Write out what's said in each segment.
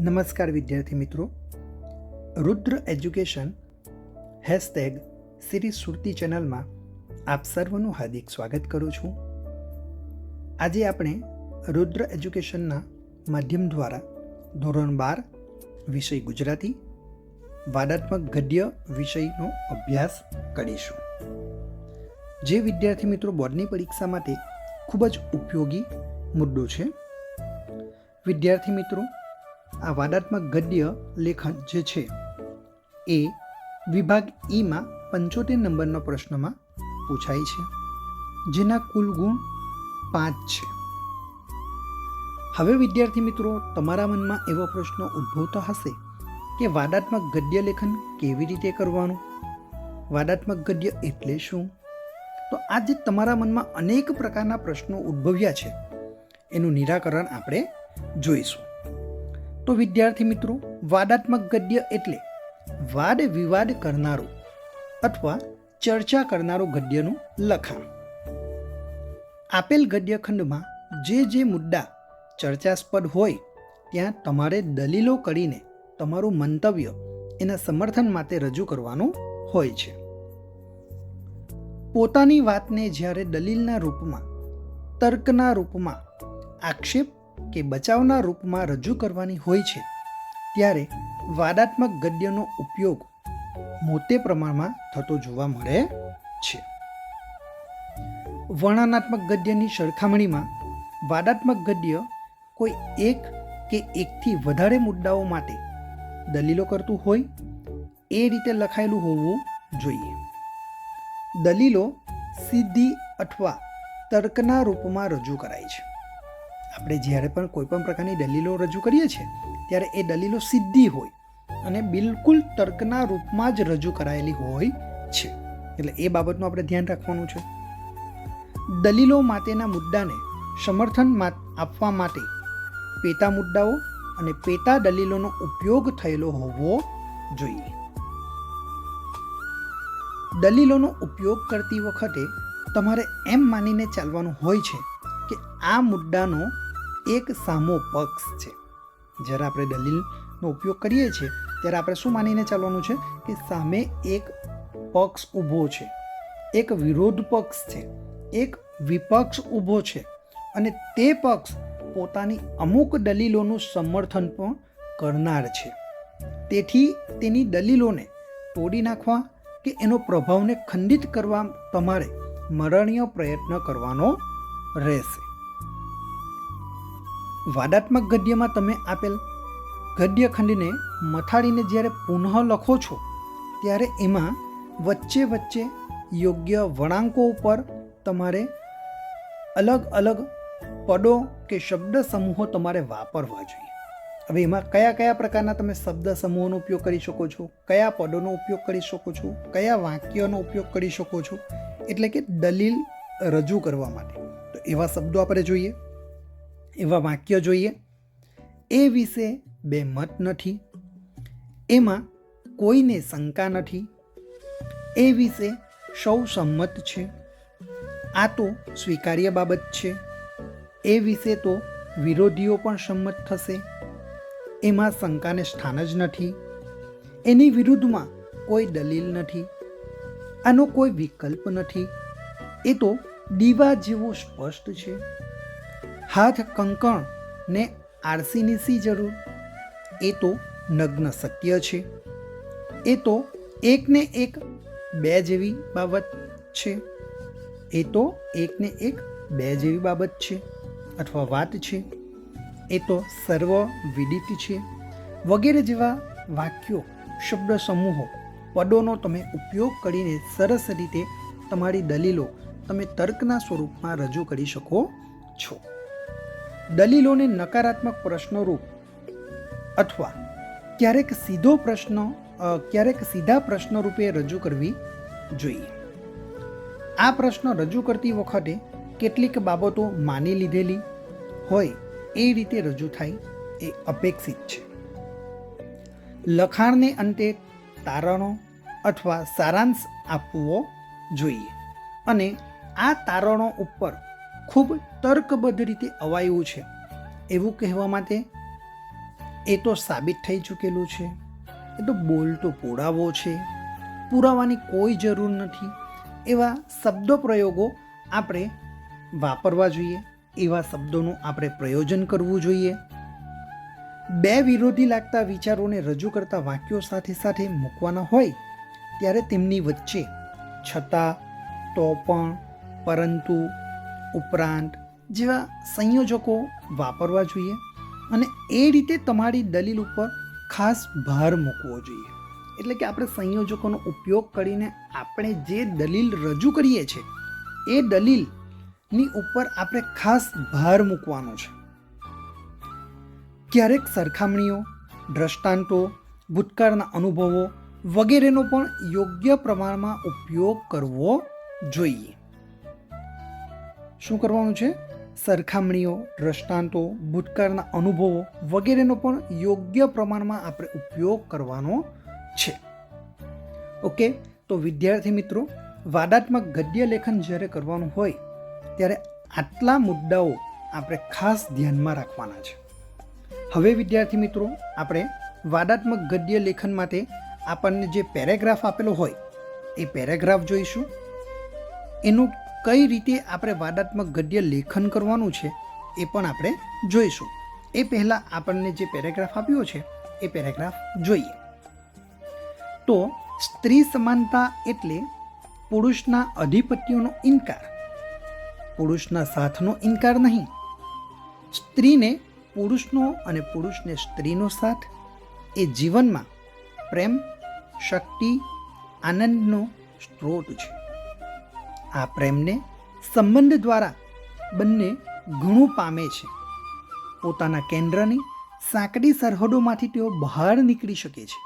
નમસ્કાર વિદ્યાર્થી મિત્રો. રુદ્ર એજ્યુકેશન હેશટેગ શ્રી સુરતી ચેનલમાં આપ સર્વનું હાર્દિક સ્વાગત કરું છું. આજે આપણે રુદ્ર એજ્યુકેશનના માધ્યમ દ્વારા ધોરણ બાર વિષય ગુજરાતી વાદાત્મક ગદ્ય વિષયનો અભ્યાસ કરીશું. જે વિદ્યાર્થી મિત્રો બોર્ડની પરીક્ષા માટે ખૂબ જ ઉપયોગી મુદ્દો છે. વિદ્યાર્થી મિત્રો આ વાદાત્મક ગદ્ય લેખન જે છે, એ વિભાગ ઈમાં પંચોતેર નંબરના પ્રશ્નમાં પૂછાય છે, જેના કુલ ગુણ પાંચ છે. હવે વિદ્યાર્થી મિત્રો, તમારા મનમાં એવો પ્રશ્ન ઉદ્ભવતો હશે કે વાદાત્મક ગદ્ય લેખન કેવી રીતે કરવાનું? વાદાત્મક ગદ્ય એટલે શું? તો આજે તમારા મનમાં અનેક પ્રકારના પ્રશ્નો ઉદ્ભવ્યા છે. એનું નિરાકરણ આપણે જોઈશું. તો વિદ્યાર્થી મિત્રો, વાદાત્મક ગદ્ય એટલે વાદ વિવાદ કરનારું અથવા ચર્ચા કરનારું ગદ્યનું લખાણ. આપેલ ગદ્યખંડમાં જે જે મુદ્દા ચર્ચાસ્પદ હોય, ત્યાં તમારે દલીલો કરીને તમારું મંતવ્ય એના સમર્થન માટે રજૂ કરવાનું હોય છે. પોતાની વાતને જ્યારે દલીલના રૂપમાં, તર્કના રૂપમાં આક્ષેપ કે બચાવના રૂપમાં રજૂ કરવાની હોય છે, ત્યારે વાદાત્મક ગદ્યનો ઉપયોગ મોટે પ્રમાણમાં થતો જોવા મળે છે. વર્ણનાત્મક ગદ્યની સરખામણીમાં વાદાત્મક ગદ્ય કોઈ એક કે એકથી વધારે મુદ્દાઓ માટે દલીલો કરતું હોય, એ રીતે લખાયેલું હોવું જોઈએ. દલીલો સીધી અથવા તર્કના રૂપમાં રજૂ કરાય છે. આપણે જ્યારે પણ કોઈ પણ પ્રકારની દલીલો રજૂ કરીએ છીએ, ત્યારે એ દલીલો સીધી હોય અને બિલકુલ તર્કના રૂપમાં જ રજૂ કરાયેલી હોય છે. એટલે એ બાબતનું આપણે ધ્યાન રાખવાનું છે. દલીલો માટેના મુદ્દાને સમર્થન આપવા માટે પેટા મુદ્દાઓ અને પેટા દલીલોનો ઉપયોગ થયેલો હોવો જોઈએ. દલીલોનો ઉપયોગ કરતી વખતે તમારે એમ માનીને ચાલવાનું હોય છે કે આ મુદ્દાનો એક સામો પક્ષ છે. જ્યારે આપણે દલીલનો ઉપયોગ કરીએ છીએ, ત્યારે આપણે શું માનીને ચાલવાનું છે કે સામે એક પક્ષ ઊભો છે. એક વિરોધ પક્ષ છે. એક વિપક્ષ ઊભો છે. અને તે પક્ષ પોતાની અમુક દલીલોનું સમર્થન પણ કરનાર છે. તેથી તેની દલીલોને તોડી નાખવા કે એનો પ્રભાવને ખંડિત કરવા તમારે મરણીય પ્રયત્ન કરવાનો રહેશે. વાદાત્મક ગદ્યમાં તમે આપેલ ગદ્ય ખંડને મથાડીને જ્યારે પુનઃ લખો છો, ત્યારે એમાં વચ્ચે વચ્ચે યોગ્ય વળાંકો ઉપર તમારે અલગ અલગ પદો કે શબ્દ સમૂહો તમારે વાપરવા જોઈએ. હવે એમાં કયા કયા પ્રકારના તમે શબ્દ સમૂહોનો ઉપયોગ કરી શકો છો, કયા પદોનો ઉપયોગ કરી શકો છો, કયા વાક્યોનો ઉપયોગ કરી શકો છો, એટલે કે દલીલ રજૂ કરવા માટે. તો એવા શબ્દો આપણે જોઈએ. એવા વાક્ય જોઈએ? એ વિશે બે મત નથી. એમાં કોઈને શંકા નથી. એ વિશે સૌ સંમત છે. આ તો સ્વીકાર્ય બાબત છે. એ વિશે તો વિરોધીઓ પણ સંમત થશે. એમાં શંકાને સ્થાન જ નથી. એની વિરુદ્ધમાં કોઈ દલીલ નથી. આનો કોઈ વિકલ્પ નથી. એ તો દીવા જેવો સ્પષ્ટ છે. હાથ કંકણ ને આરસીની સી જરૂર. એ તો નગ્ન સત્ય છે. એ તો એકને એક બે જેવી બાબત છે. એ તો એકને એક બે જેવી બાબત છે અથવા વાત છે. એ તો સર્વ વિદિત છે. વગેરે જેવા વાક્યો, શબ્દ સમૂહો, પદોનો તમે ઉપયોગ કરીને સરસ રીતે તમારી દલીલો તમે તર્કના સ્વરૂપમાં રજૂ કરી શકો છો. દલીલોને નકારાત્મક પ્રશ્નોરૂપ અથવા ક્યારેક સીધો પ્રશ્ન ક્યારેક સીધા પ્રશ્ન રૂપે રજૂ કરવી જોઈએ. આ પ્રશ્ન રજૂ કરતી વખતે કેટલીક બાબતો માની લીધેલી હોય એ રીતે રજૂ થાય એ અપેક્ષિત છે. લખાણને અંતે તારણો અથવા સારાંશ આપવો જોઈએ અને આ તારણો ઉપર ખૂબ તર્કબદ્ધ રીતે અવાયું છે. એવું કહેવા માટે એ તો સાબિત થઈ ચૂકેલું છે. એ તો બોલતો પોડાવો છે. પુરાવાની કોઈ જરૂર નથી. એવા શબ્દો પ્રયોગો આપણે વાપરવા જોઈએ. એવા શબ્દોનું આપણે પ્રયોજન કરવું જોઈએ. બે વિરોધી લાગતા વિચારોને રજૂ કરતા વાક્યો સાથે સાથે મૂકવાના હોય ત્યારે તેમની વચ્ચે છતાં, તો પણ, પરંતુ ઉપરાંત જેવા સંયોજકો વાપરવા જોઈએ અને એ રીતે તમારી દલીલ ઉપર ખાસ ભાર મૂકવો જોઈએ. એટલે કે આપણે સંયોજકોનો ઉપયોગ કરીને આપણે જે દલીલ રજૂ કરીએ છીએ, એ દલીલની ઉપર આપણે ખાસ ભાર મૂકવાનો છે. ક્યારેક સરખામણીઓ, દ્રષ્ટાંતો, ભૂતકાળના અનુભવો વગેરેનો પણ યોગ્ય પ્રમાણમાં ઉપયોગ કરવો જોઈએ. શું કરવાનું છે? સરખામણીઓ, દ્રષ્ટાંતો, ભૂતકાળના અનુભવો વગેરેનો પણ યોગ્ય પ્રમાણમાં આપણે ઉપયોગ કરવાનો છે. ઓકે, તો વિદ્યાર્થી મિત્રો, વાદાત્મક ગદ્ય લેખન જ્યારે કરવાનું હોય, ત્યારે આટલા મુદ્દાઓ આપણે ખાસ ધ્યાનમાં રાખવાના છે. હવે વિદ્યાર્થી મિત્રો, આપણે વાદાત્મક ગદ્ય લેખન માટે આપણને જે પેરેગ્રાફ આપેલો હોય, એ પેરેગ્રાફ જોઈશું. એનું કઈ રીતે આપણે વાદાત્મક ગદ્ય લેખન કરવાનું છે એ પણ આપણે જોઈશું. એ પહેલાં આપણને જે પેરેગ્રાફ આપ્યો છે, એ પેરેગ્રાફ જોઈએ. તો સ્ત્રી સમાનતા એટલે પુરુષના અધિપત્યનો ઇનકાર. પુરુષના સાથનો ઇનકાર નહીં. સ્ત્રીને પુરુષનો અને પુરુષને સ્ત્રીનો સાથ એ જીવનમાં પ્રેમ, શક્તિ, આનંદનો સ્ત્રોત છે. આ પ્રેમને સંબંધ દ્વારા બંને ઘણું પામે છે. પોતાના કેન્દ્રની સાંકડી સરહદોમાંથી તેઓ બહાર નીકળી શકે છે.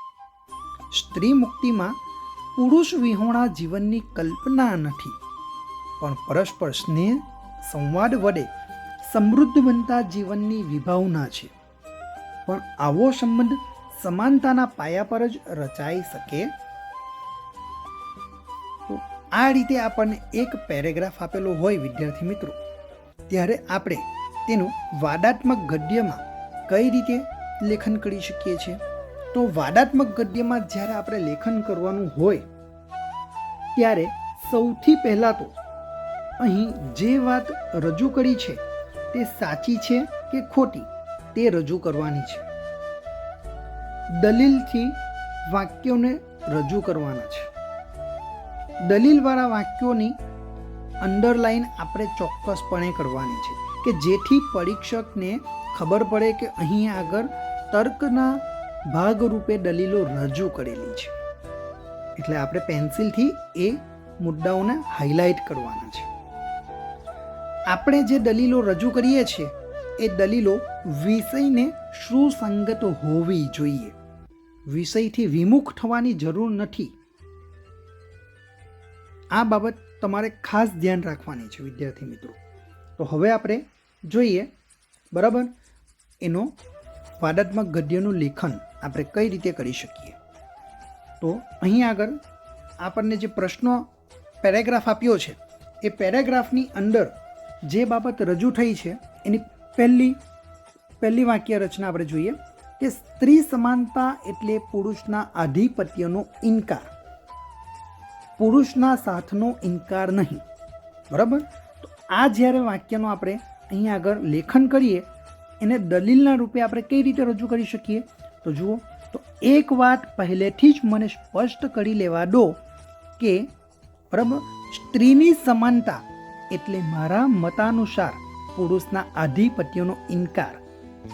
સ્ત્રી મુક્તિમાં પુરુષ વિહોણા જીવનની કલ્પના નથી, પણ પરસ્પર સ્નેહ, સંવાદ વડે સમૃદ્ધ બનતા જીવનની વિભાવના છે. પણ આવો સંબંધ સમાનતાના પાયા પર જ રચાઈ શકે? આ રીતે આપણને એક પેરેગ્રાફ આપેલો હોય વિદ્યાર્થી મિત્રો. ત્યારે આપણે તેનું વાદાત્મક ગદ્યમાં કઈ રીતે લેખન કરી શકીએ છીએ? તો વાદાત્મક ગદ્યમાં જ્યારે આપણે લેખન કરવાનું હોય, ત્યારે સૌથી પહેલાં તો અહીં જે વાત રજૂ કરી છે, તે સાચી છે કે ખોટી? તે રજૂ કરવાની છે. દલીલથી વાક્યોને રજૂ કરવાના છે. દલીલવાળા વાક્યોની અંડરલાઈન આપણે ચોક્કસપણે કરવાની છે કે જેથી પરીક્ષકને ખબર પડે કે અહીં આગળ તર્કના ભાગરૂપે દલીલો રજૂ કરેલી છે. એટલે આપણે પેન્સિલથી એ મુદ્દાઓને હાઇલાઇટ કરવાના છે. આપણે જે દલીલો રજૂ કરીએ છીએ, એ દલીલો વિષયને સુસંગત હોવી જોઈએ. વિષયથી વિમુખ થવાની જરૂર નથી. આ બાબત તમારે ખાસ ધ્યાન રાખવાની છે, વિદ્યાર્થી મિત્રો. તો હવે આપણે જોઈએ, બરાબર, એનો વાદાત્મક ગદ્યનું લેખન આપણે કઈ રીતે કરી શકીએ. તો અહીં આગળ આપણને જે પ્રશ્નો પેરેગ્રાફ આપ્યો છે, એ પેરેગ્રાફની અંદર જે બાબત રજૂ થઈ છે, એની પહેલી પહેલી વાક્ય રચના આપણે જોઈએ, કે સ્ત્રી સમાનતા એટલે પુરુષના આધિપત્યનો ઇનકાર. પુરુષના સાથનો ઇનકાર નહીં. બરાબર? તો આ જ્યારે વાક્યનો આપણે અહીંયા આગળ લેખન કરીએ, એને દલીલના રૂપે આપણે કઈ રીતે રજૂ કરી શકીએ? તો જુઓ, તો એક વાત પહેલેથી જ મને સ્પષ્ટ કરી લેવા દો કે, બરાબર, સ્ત્રીની સમાનતા એટલે મારા મતાનુસાર પુરુષના આધિપત્યનો ઇનકાર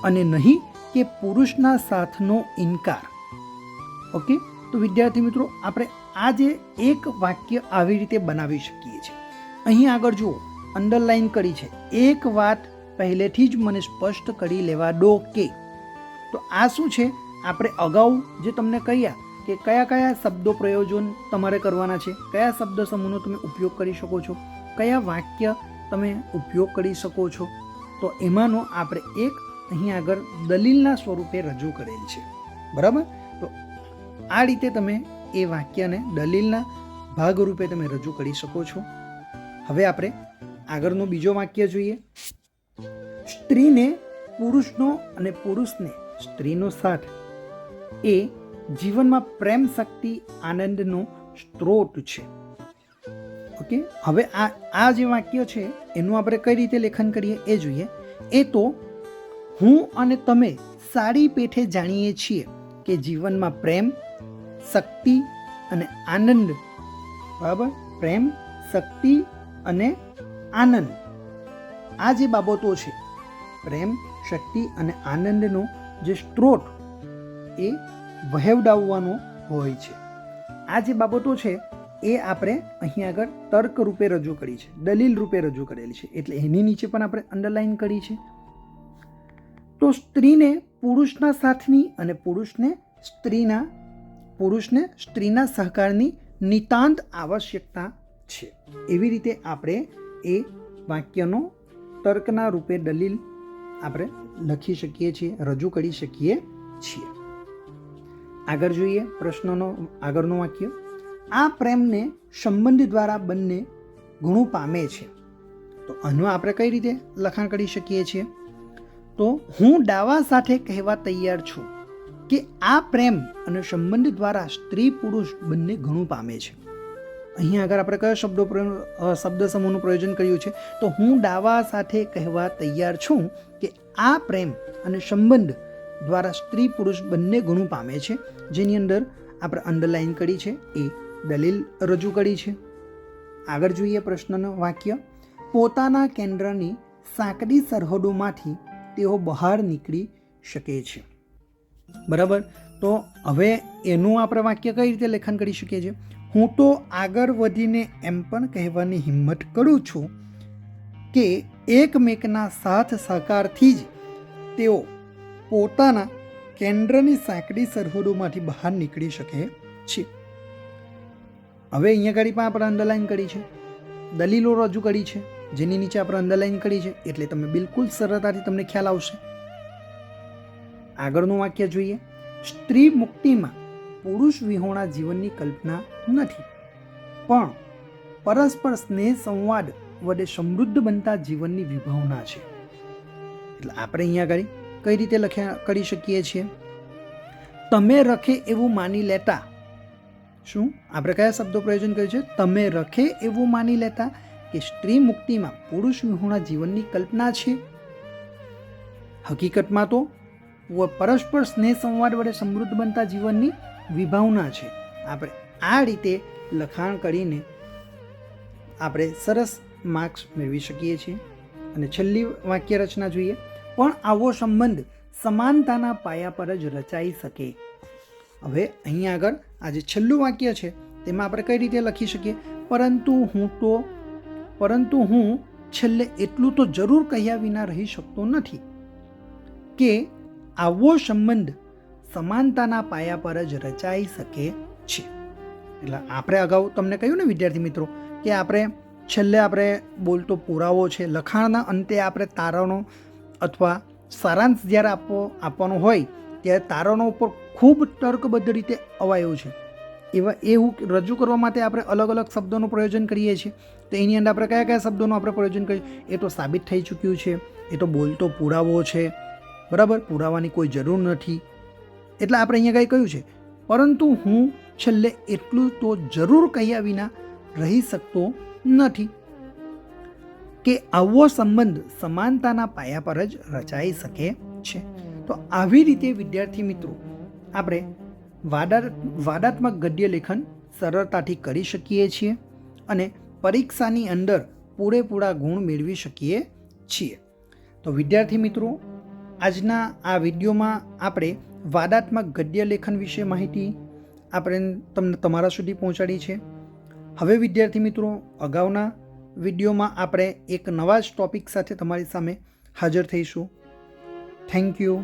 અને નહીં કે પુરુષના સાથનો ઇનકાર. ઓકે? તો વિદ્યાર્થી મિત્રો, આપણે આ જે એક વાક્ય આવી રીતે બનાવી શકીએ છીએ. અહીં આગળ જુઓ અંડરલાઈન કરી છે. એક વાત પહેલેથી જ મને સ્પષ્ટ કરી લેવા દો કે. તો આ શું છે? આપણે અગાઉ જે તમને કહ્યા કે કયા કયા શબ્દો પ્રયોજન તમારે કરવાના છે, કયા શબ્દ સમૂહનો તમે ઉપયોગ કરી શકો છો, કયા વાક્ય તમે ઉપયોગ કરી શકો છો. તો એમાંનો આપણે એક અહીં આગળ દલીલના સ્વરૂપે રજૂ કરેલ છે. બરાબર? તો આ રીતે તમે એ વાક્યને દલીલના ભાગરૂપે તમે રજૂ કરી શકો છો. હવે આપણે આગળનું બીજો વાક્ય જોઈએ. સ્ત્રીને પુરુષનો અને પુરુષને સ્ત્રીનો સાથ એ જીવનમાં પ્રેમ શક્તિ આનંદનો સ્ત્રોત છે. ઓકે? હવે આ આ જે વાક્ય છે, એનું આપણે કઈ રીતે લેખન કરીએ એ જોઈએ. એ તો, હું અને તમે સારી પેઠે જાણીએ છીએ કે જીવનમાં પ્રેમ શક્તિ અને આનંદ. બરાબર? પ્રેમ, શક્તિ અને આનંદ. આ જે બાબતો છે, પ્રેમ, શક્તિ અને આનંદનો જે સ્ત્રોત, એ વહેવડાવવાનો હોય છે. આ જે બાબતો છે, એ આપણે અહીં આગળ તર્ક રૂપે રજૂ કરી છે, દલીલ રૂપે રજૂ કરેલી છે. એટલે એની નીચે પણ આપણે અંડરલાઈન કરી છે. તો સ્ત્રીને પુરુષના સાથની અને પુરુષને સ્ત્રીના પુરુષને સ્ત્રીના સહકારની નિતાંત આવશ્યકતા છે. એવી રીતે આપણે એ વાક્યનો તર્કના રૂપે દલીલ આપણે લખી શકીએ છીએ, રજૂ કરી શકીએ છીએ. આગળ જોઈએ પ્રશ્નનો, આગળનું વાક્ય. આ પ્રેમને સંબંધ દ્વારા બંને ઘણું પામે છે. તો આનું આપણે કઈ રીતે લખાણ કરી શકીએ છીએ? તો હું દાવા સાથે કહેવા તૈયાર છું. કે આ પ્રેમ અને સંબંધ દ્વારા સ્ત્રી પુરુષ બંને ઘણું પામે છે. અહીં આગળ આપણે કયો શબ્દો શબ્દ સમૂહનું પ્રયોજન કર્યું છે? તો હું દાવા સાથે કહેવા તૈયાર છું કે આ પ્રેમ અને સંબંધ દ્વારા સ્ત્રી પુરુષ બંને ઘણું પામે છે. જેની અંદર આપણે અંડરલાઈન કરી છે, એ દલીલ રજૂ કરી છે. આગળ જોઈએ પ્રશ્નનું વાક્ય. પોતાના કેન્દ્રની સાંકડી સરહદોમાંથી તેઓ બહાર નીકળી શકે છે. બરાબર? તો હવે એનું આપણે વાક્ય કઈ રીતે લેખન કરી શકીએ છીએ? હું તો આગળ વધીને એમ પણ કહેવાની હિંમત કરું છું કે એકમેકના સાથ સહકારથી જ તેઓ પોતાના કેન્દ્રની સાંકડી સરહદોમાંથી બહાર નીકળી શકે છે. હવે અહીંયા ઘડી પણ આપણે અંડરલાઈન કરી છે. દલીલો રજૂ કરી છે. જેની નીચે આપણે અંડરલાઈન કરી છે. એટલે તમે બિલકુલ સરળતાથી તમને ખ્યાલ આવશે. આગળનું વાક્ય જોઈએ. સ્ત્રી મુક્તિમાં પુરુષ વિહોણા જીવનની કલ્પના નથી. પણ પરસ્પર સ્નેહ સંવાદ વડે સમૃદ્ધ બનતા જીવનની વિભાવના છે. એટલે આપણે અહીંયા આગળ કઈ રીતે લખ્યા, કરી શકીએ છીએ? તમે રખે એવું માની લેતા. શું? આપણે કયા શબ્દો પ્રયોજન કર્યું છે? તમે રખે એવું માની લેતા કે સ્ત્રી મુક્તિમાં પુરુષ વિહોણા જીવનની કલ્પના છે? હકીકતમાં તો પરસ્પર સ્નેહ સંવાદ વડે સમૃદ્ધ બનતા જીવનની વિભાવના છે. આપણે આ રીતે લખાણ કરીને આપણે સરસ માર્ક્સ મેળવી શકીએ છીએ. અને છેલ્લી વાક્ય રચના જોઈએ. પણ આવો સંબંધ સમાનતાના પાયા પર જ રચાઈ શકે. હવે અહીં આગળ આ જે છેલ્લું વાક્ય છે, તેમાં આપણે કઈ રીતે લખી શકીએ? પરંતુ હું તો, પરંતુ હું છેલ્લે એટલું તો જરૂર કહ્યા વિના રહી શકતો નથી કે આવો સંબંધ સમાનતાના પાયા પર જ રચાઈ શકે છે. એટલે આપણે અગાઉ તમને કહ્યું ને વિદ્યાર્થી મિત્રો કે આપણે છેલ્લે આપણે બોલતો પુરાવો છે, લખાણના અંતે આપણે તારણો અથવા સારાંશ જ્યારે આપવો આપવાનો હોય ત્યારે તારણો ઉપર ખૂબ તર્કબદ્ધ રીતે અવાયું છે. એવા એવું રજૂ કરવા માટે આપણે અલગ અલગ શબ્દોનું પ્રયોજન કરીએ છીએ. તો એની અંદર આપણે કયા કયા શબ્દોનું આપણે પ્રયોજન કરીએ? એ તો સાબિત થઈ ચૂક્યું છે. એ તો બોલતો પુરાવો છે. બરાબર? પુરાવાની કોઈ જરૂર નથી. એટલે આપણે અહીંયા કંઈ કહ્યું છે? પરંતુ હું છેલ્લે એટલું તો જરૂર કહ્યા વિના રહી શકતો નથી કે આવો સંબંધ સમાનતાના પાયા પર જ રચાઈ શકે છે. તો આવી રીતે, વિદ્યાર્થી મિત્રો, આપણે વાદા વાદાત્મક ગદ્ય લેખન સરળતાથી કરી શકીએ છીએ અને પરીક્ષાની અંદર પૂરેપૂરા ગુણ મેળવી શકીએ છીએ. તો વિદ્યાર્થી મિત્રો આજના આ વિડીયોમાં આપણે વાદાત્મક ગદ્ય લેખન વિશે માહિતી આપણે તમને તમારા સુધી પહોંચાડી છે. હવે વિદ્યાર્થી મિત્રો, અગાઉના વિડીયોમાં આપણે એક નવા જ ટોપિક સાથે તમારી સામે હાજર થઈશું. Thank you